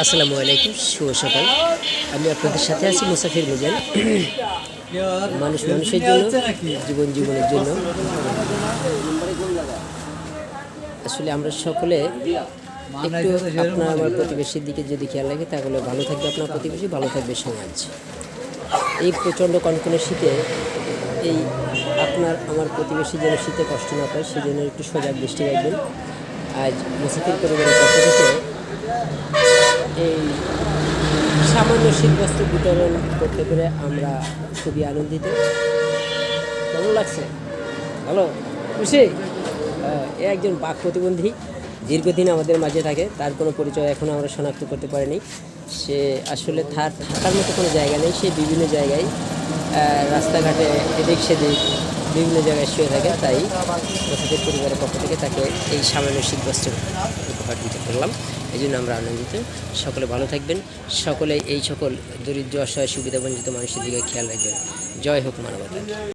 আসসালামু আলাইকুম, শুভ সকাল। আমি আপনাদের সাথে আছি মুসাফির মিজান। মানুষ মানুষের জন্য, জীবন জীবনের জন্য। আসলে আমরা সকলে একটু আপনার আমার প্রতিবেশীর দিকে যদি খেয়াল রাখি, তাহলে ভালো থাকবে আপনার প্রতিবেশী, ভালো থাকবে সমাজ। এই প্রচণ্ড কনকনে শীতে এই আপনার আমার প্রতিবেশী যেন শীতে কষ্ট না পায় সেই জন্য একটু সজাগ দৃষ্টি রাখবেন। আজ মুসাফির পরিবারের পক্ষ থেকে এই সামান্য শীতবস্ত্র বিতরণ করতে পেরে আমরা খুবই আনন্দিত। কেমন লাগছে? ভালো? খুশি? এ একজন বাক প্রতিবন্ধী, দীর্ঘদিন আমাদের মাঝে থাকে, তার কোনো পরিচয় এখনও আমরা শনাক্ত করতে পারিনি। সে আসলে তার থাকার মতো কোনো জায়গা নেই, সে বিভিন্ন জায়গায় রাস্তাঘাটে এদিক সেদিক বিভিন্ন জায়গায় শুয়ে থাকে, তাই প্রসাদের পরিবারের পক্ষ থেকে তাকে এই সামান্য শীতবস্ত্র উপহার দিতে পারলাম। এই জন্য আমরা আনন্দিত। সকলে ভালো থাকবেন। সকলে এই সকল দরিদ্র, অসহায়, সুবিধাবঞ্চিত মানুষের দিকে খেয়াল রাখবেন। জয় হোক মানবতা।